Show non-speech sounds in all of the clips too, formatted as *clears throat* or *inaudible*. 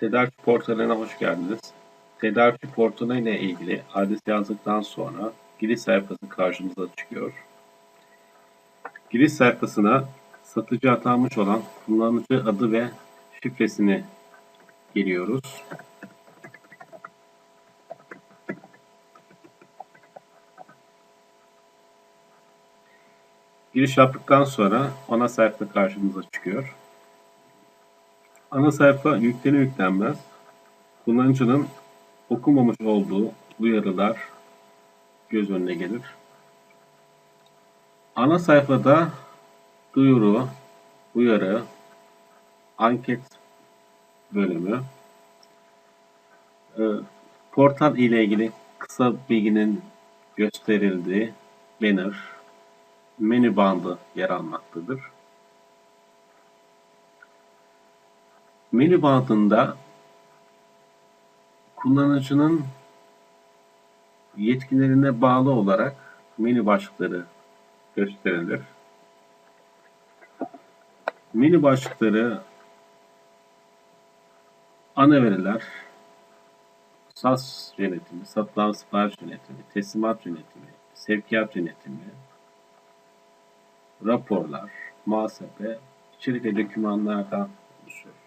Tedarikçi portaline hoş geldiniz. Tedarikçi portalı ile ilgili adres yazdıktan sonra giriş sayfası karşımıza çıkıyor. Giriş sayfasına satıcı atanmış olan kullanıcı adı ve şifresini giriyoruz. Giriş yaptıktan sonra ana sayfa karşımıza çıkıyor. Ana sayfa yüklenir yüklenmez kullanıcının okumamış olduğu uyarılar göz önüne gelir. Ana sayfada duyuru, uyarı, anket bölümü, e, portal ile ilgili kısa bilginin gösterildiği banner, menü bandı yer almaktadır. Menü bandında kullanıcının yetkilerine bağlı olarak menü başlıkları gösterilir. Menü başlıkları ana veriler, SAS yönetimi, satılan sipariş yönetimi, teslimat yönetimi, sevkiyat yönetimi, raporlar, muhasebe, içerik ve dokümanlardan oluşuyor.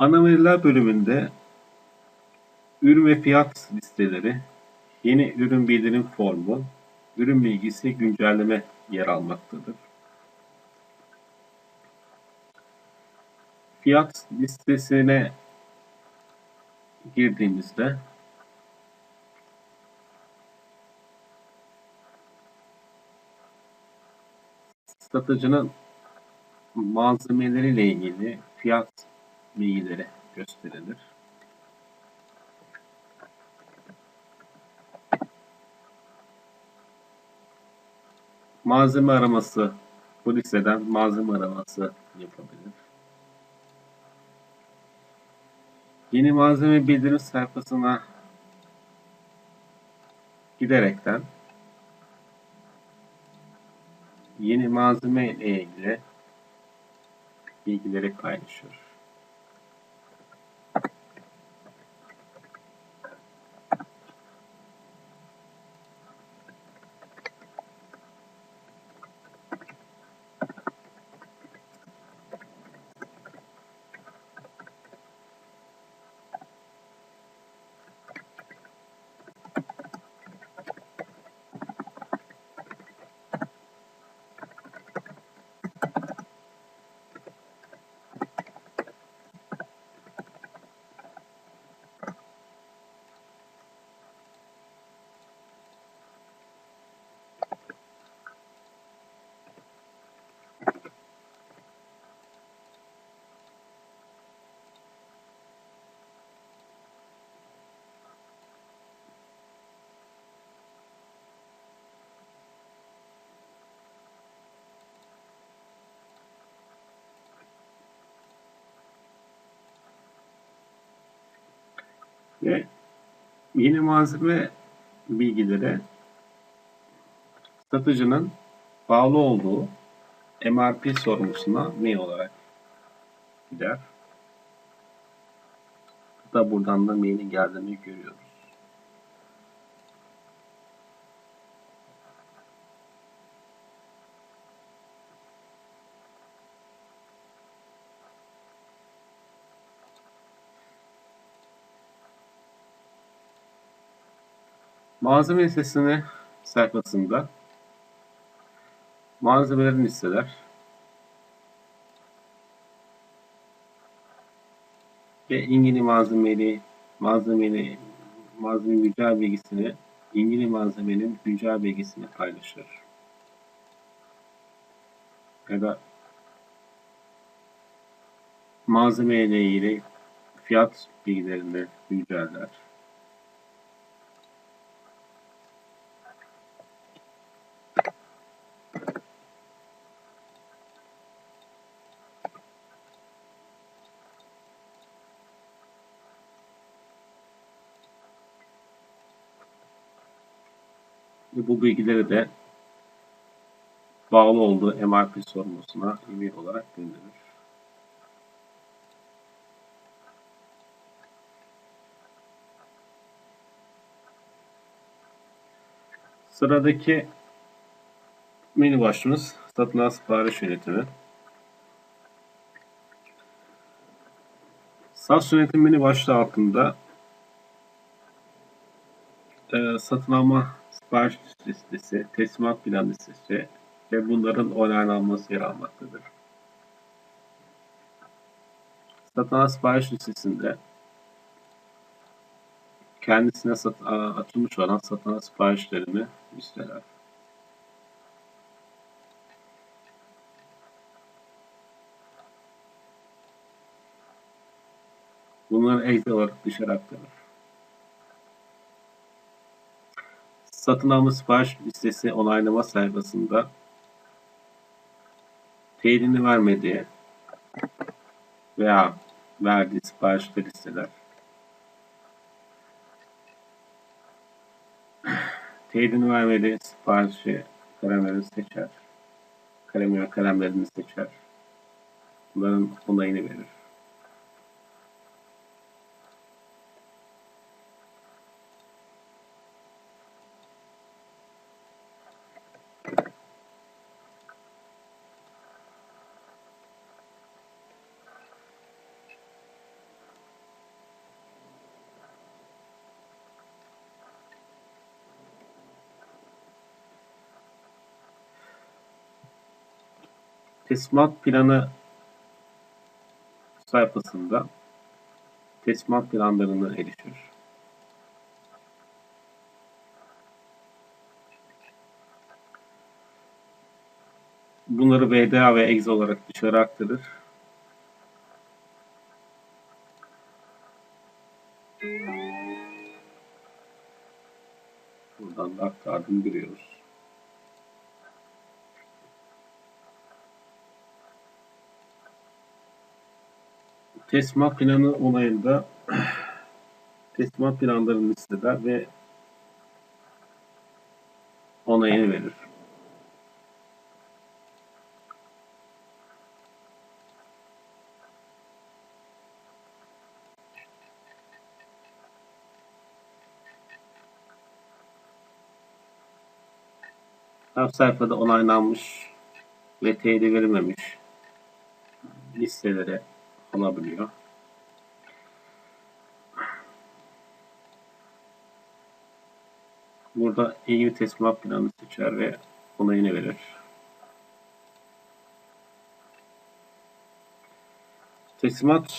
Ana veriler bölümünde ürün ve fiyat listeleri, yeni ürün bildirim formu, ürün bilgisi güncelleme yer almaktadır. Fiyat listesine girdiğimizde satıcının malzemeleriyle ilgili fiyat bilgileri gösterilir. Malzeme araması bu listeden malzeme araması yapabilir. Yeni malzeme bildirim sayfasına giderekten yeni malzeme ile ilgili bilgileri paylaşıyor. Ve yeni malzeme bilgileri satıcının bağlı olduğu MRP sorumlusuna mail olarak gider. Da buradan da mailin geldiğini görüyoruz. Malzeme listesini sayfasında malzemelerin listeler ve ilgili malzemeli malzemeli malzeme güncel bilgisini ilgili malzemenin güncel bilgisini paylaşır. Ya da malzeme ile ilgili fiyat bilgilerini günceller. Ve bu bilgileri de bağlı olduğu MRP sorumlusuna e-mail olarak gönderir. Sıradaki menü başlığımız satılan sipariş yönetimi. SAS yönetim menü başlığı altında e, satın alma sipariş listesi, teslimat plan listesi ve bunların onaylanması yer almaktadır. Satın al sipariş listesinde kendisine sat, a- açılmış olan satın al siparişlerini listeler. Bunları Excel olarak dışarı aktarır. Satın alma sipariş listesi onaylama sayfasında teyidini vermediği veya verdiği siparişleri listeler. Teyidini vermediği siparişi kalemlerini seçer. Kalemi ve kalemlerini seçer. Bunların onayını verir. Teslimat planı sayfasında teslimat planlarını erişir. Bunları VDA ve Excel olarak dışarı aktarır. Buradan da aktardım görüyoruz. Teslimat planı onayında *clears throat* teslimat planlarını listeler ve onayını verir. Her sayfada onaylanmış ve teyit verilmemiş listelere alabiliyor. Burada ilgili teslimat planını seçer ve onayını verir. Teslimat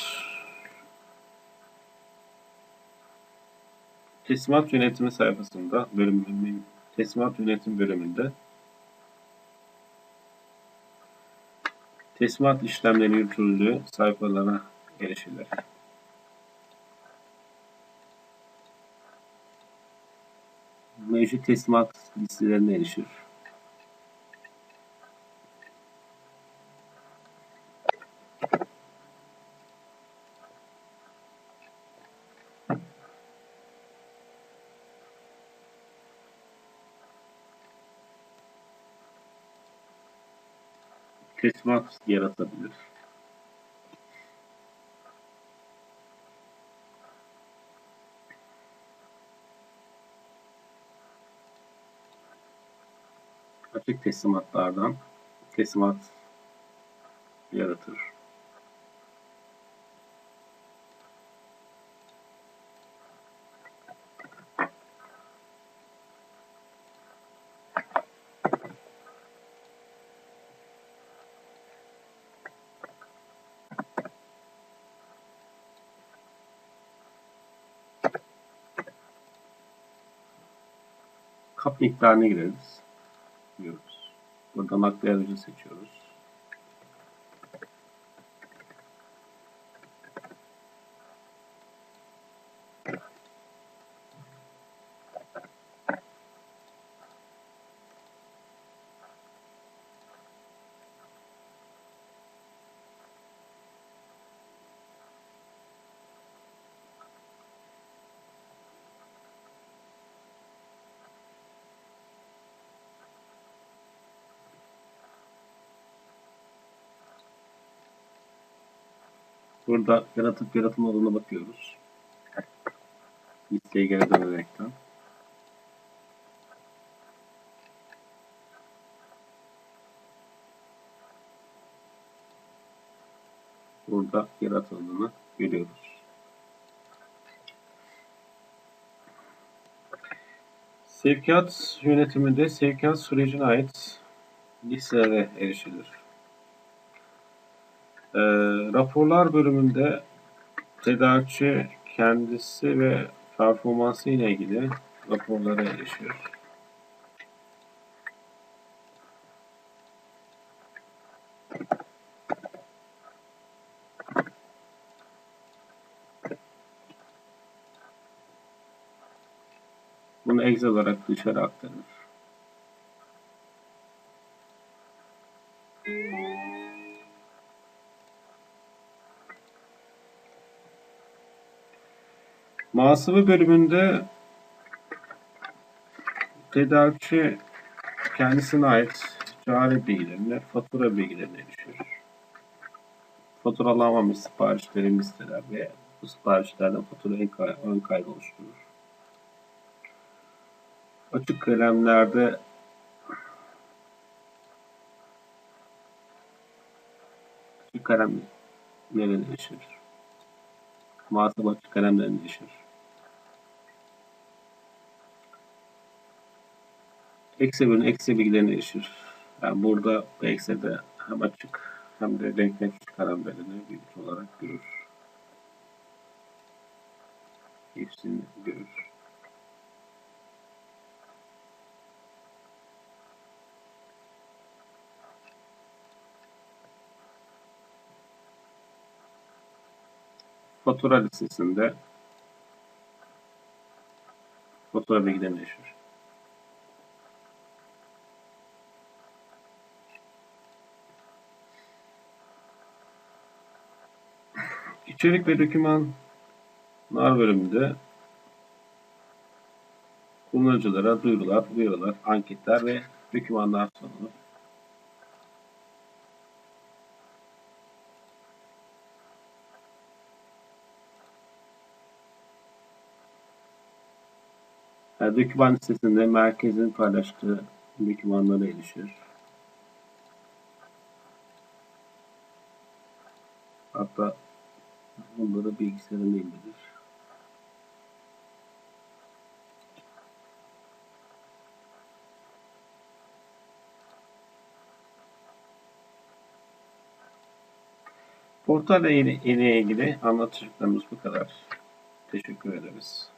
teslimat yönetimi sayfasında bölümünün teslimat yönetim bölümünde teslimat işlemleri yürütüldüğü sayfalara erişilir. Mevcut teslimat listelerine erişir. Teslimat yaratabilir. Açık teslimatlardan teslimat yaratır. Kap miktarına gireriz. Diyoruz. Buradan nakliye seçiyoruz. Burada yaratıp yaratılmadığına bakıyoruz. Listeye geri dönerekten. Burada yaratıldığını görüyoruz. Sevkiyat yönetiminde sevkiyat sürecine ait listelere erişilir. Ee, raporlar bölümünde tedarikçi kendisi ve performansı ile ilgili raporlara erişir. Bunu Excel olarak dışarı aktarır. Muhasebe bölümünde tedarikçi kendisine ait cari bilgilerine, fatura bilgilerine erişir. Faturalanmamış siparişleri listeler ve bu siparişlerden fatura ön kay- ön kaydı oluşturur. Açık kalemlerde açık kalemlere erişir. Muhasebe açık kalemlerine erişir. Excel bölümünün Excel bilgilerine erişir. Yani burada bu Excel'de hem açık hem de renkli kalemlerini bilgi olarak görür. Hepsini görür. Fatura listesinde fatura bilgilerini erişir. İçerik ve dokümanlar bölümünde kullanıcılara duyurular, uyarılar, anketler ve dokümanlar sunulur. Yani doküman listesinde merkezin paylaştığı dokümanlara erişir. Hatta bunları bilgisayarına indirir. Portal ile ilgili anlatacaklarımız bu kadar. Teşekkür ederiz.